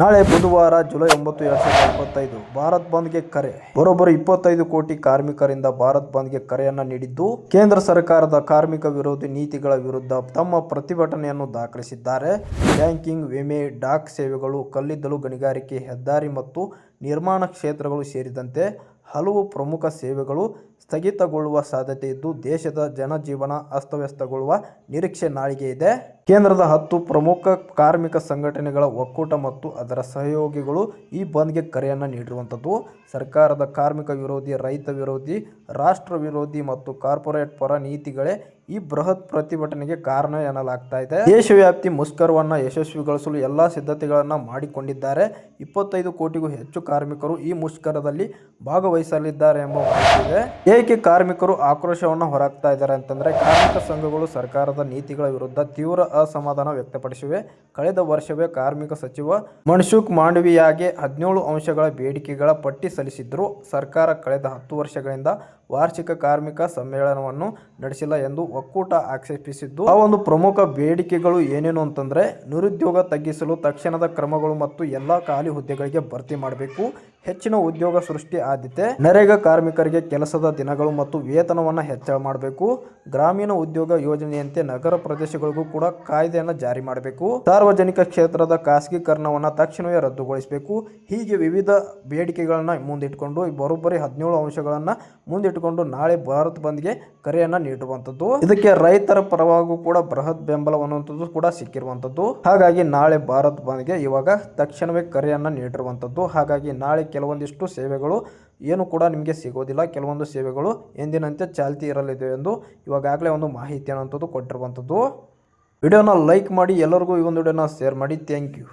ನಾಳೆ ಬುಧವಾರ ಜುಲೈ ಒಂಬತ್ತು, ಎರಡ್ ಸಾವಿರದ ಇಪ್ಪತ್ತೈದು. ಭಾರತ್ ಬಂದ್ಗೆ ಕರೆ. ಬರೋಬ್ಬರಿ ಇಪ್ಪತ್ತೈದು ಕೋಟಿ ಕಾರ್ಮಿಕರಿಂದ ಭಾರತ್ ಬಂದ್ಗೆ ಕರೆಯನ್ನ ನೀಡಿದ್ದು, ಕೇಂದ್ರ ಸರ್ಕಾರದ ಕಾರ್ಮಿಕ ವಿರೋಧಿ ನೀತಿಗಳ ವಿರುದ್ಧ ತಮ್ಮ ಪ್ರತಿಭಟನೆಯನ್ನು ದಾಖಲಿಸಿದ್ದಾರೆ. ಬ್ಯಾಂಕಿಂಗ್ ವಿಮೆ, ಡಾಕ್ ಸೇವೆಗಳು, ಕಲ್ಲಿದ್ದಲು ಗಣಿಗಾರಿಕೆ, ಹೆದ್ದಾರಿ ಮತ್ತು ನಿರ್ಮಾಣ ಕ್ಷೇತ್ರಗಳು ಸೇರಿದಂತೆ ಹಲವು ಪ್ರಮುಖ ಸೇವೆಗಳು ಸ್ಥಗಿತಗೊಳ್ಳುವ ಸಾಧ್ಯತೆ ಇದ್ದು ದೇಶದ ಜನಜೀವನ ಅಸ್ತವ್ಯಸ್ತಗೊಳ್ಳುವ ನಿರೀಕ್ಷೆ ನಾಳಿಗೆ ಇದೆ. ಕೇಂದ್ರದ ಹತ್ತು ಪ್ರಮುಖ ಕಾರ್ಮಿಕ ಸಂಘಟನೆಗಳ ಒಕ್ಕೂಟ ಮತ್ತು ಅದರ ಸಹಯೋಗಿಗಳು ಈ ಬಂದ್ಗೆ ಕರೆಯನ್ನು ನೀಡಿರುವಂಥದ್ದು. ಸರ್ಕಾರದ ಕಾರ್ಮಿಕ ವಿರೋಧಿ, ರೈತ ವಿರೋಧಿ, ರಾಷ್ಟ್ರ ವಿರೋಧಿ ಮತ್ತು ಕಾರ್ಪೊರೇಟ್ ಪರ ನೀತಿಗಳೇ ಈ ಬೃಹತ್ ಪ್ರತಿಭಟನೆಗೆ ಕಾರಣ ಎನ್ನಲಾಗ್ತಾ ಇದೆ. ದೇಶವ್ಯಾಪ್ತಿ ಮುಷ್ಕರವನ್ನ ಯಶಸ್ವಿಗೊಳಿಸಲು ಎಲ್ಲಾ ಸಿದ್ಧತೆಗಳನ್ನ ಮಾಡಿಕೊಂಡಿದ್ದಾರೆ. ಇಪ್ಪತ್ತೈದು ಕೋಟಿಗೂ ಹೆಚ್ಚು ಕಾರ್ಮಿಕರು ಈ ಮುಷ್ಕರದಲ್ಲಿ ಭಾಗವಹಿಸಲಿದ್ದಾರೆ ಎಂಬ ಮಾಹಿತಿ ಇದೆ. ಏಕೆ ಕಾರ್ಮಿಕರು ಆಕ್ರೋಶವನ್ನು ಹೊರಾಗ್ತಾ ಇದ್ದಾರೆ ಅಂತಂದ್ರೆ ಕಾರ್ಮಿಕ ಸಂಘಗಳು ಸರ್ಕಾರದ ನೀತಿಗಳ ವಿರುದ್ಧ ತೀವ್ರ ಅಸಮಾಧಾನ ವ್ಯಕ್ತಪಡಿಸಿವೆ. ಕಳೆದ ವರ್ಷವೇ ಕಾರ್ಮಿಕ ಸಚಿವ ಮನ್ಸುಖ್ ಮಾಂಡವಿಯಾಗೆ ಹದಿನೇಳು ಅಂಶಗಳ ಬೇಡಿಕೆಗಳ ಪಟ್ಟಿ ಸಲ್ಲಿಸಿದ್ರು. ಸರ್ಕಾರ ಕಳೆದ ಹತ್ತು ವರ್ಷಗಳಿಂದ ವಾರ್ಷಿಕ ಕಾರ್ಮಿಕ ಸಮ್ಮೇಳನವನ್ನು ನಡೆಸಿಲ್ಲ ಎಂದು ಒಕ್ಕೂಟ ಆಕ್ಷೇಪಿಸಿದ್ದು, ಆ ಒಂದು ಪ್ರಮುಖ ಬೇಡಿಕೆಗಳು ಏನೇನು ಅಂತಂದರೆ ನಿರುದ್ಯೋಗ ತಗ್ಗಿಸಲು ತಕ್ಷಣದ ಕ್ರಮಗಳು ಮತ್ತು ಎಲ್ಲ ಖಾಲಿ ಹುದ್ದೆಗಳಿಗೆ ಭರ್ತಿ ಮಾಡಬೇಕು. ಹೆಚ್ಚಿನ ಉದ್ಯೋಗ ಸೃಷ್ಟಿ ಆದ್ಯತೆ, ನರೇಗಾ ಕಾರ್ಮಿಕರಿಗೆ ಕೆಲಸದ ದಿನಗಳು ಮತ್ತು ವೇತನವನ್ನು ಹೆಚ್ಚಳ ಮಾಡಬೇಕು. ಗ್ರಾಮೀಣ ಉದ್ಯೋಗ ಯೋಜನೆಯಂತೆ ನಗರ ಪ್ರದೇಶಗಳಿಗೂ ಕೂಡ ಕಾಯ್ದೆಯನ್ನು ಜಾರಿ ಮಾಡಬೇಕು. ಸಾರ್ವಜನಿಕ ಕ್ಷೇತ್ರದ ಖಾಸಗೀಕರಣವನ್ನು ತಕ್ಷಣವೇ ರದ್ದುಗೊಳಿಸಬೇಕು. ಹೀಗೆ ವಿವಿಧ ಬೇಡಿಕೆಗಳನ್ನು ಮುಂದಿಟ್ಟುಕೊಂಡು ಬರೋಬ್ಬರಿ ಹದಿನೇಳು ಅಂಶಗಳನ್ನ ಮುಂದಿಟ್ಟುಕೊಂಡು ನಾಳೆ ಭಾರತ್ ಬಂದ್ಗೆ ಕರೆಯನ್ನ ನೀಡುವಂಥದ್ದು. ಇದಕ್ಕೆ ರೈತರ ಪರವಾಗೂ ಕೂಡ ಬೃಹತ್ ಬೆಂಬಲ ಅನ್ನುವಂಥದ್ದು ಕೂಡ ಸಿಕ್ಕಿರುವಂಥದ್ದು. ಹಾಗಾಗಿ ನಾಳೆ ಭಾರತ್ ಬಂದ್ಗೆ ಇವಾಗ ತಕ್ಷಣವೇ ಕರೆಯನ್ನ ನೀಡಿರುವಂಥದ್ದು. ಹಾಗಾಗಿ ನಾಳೆ ಕೆಲವೊಂದಿಷ್ಟು ಸೇವೆಗಳು ಏನು ಕೂಡ ನಿಮಗೆ ಸಿಗೋದಿಲ್ಲ. ಕೆಲವೊಂದು ಸೇವೆಗಳು ಎಂದಿನಂತೆ ಚಾಲ್ತಿ ಇರಲಿದೆ ಎಂದು ಇವಾಗಾಗಲೇ ಒಂದು ಮಾಹಿತಿ ಅನ್ನುವಂಥದ್ದು ಕೊಟ್ಟಿರುವಂಥದ್ದು. ವಿಡಿಯೋನ ಲೈಕ್ ಮಾಡಿ ಎಲ್ಲರಿಗೂ ಈ ಒಂದು ವಿಡಿಯೋನ ಶೇರ್ ಮಾಡಿ. Thank you.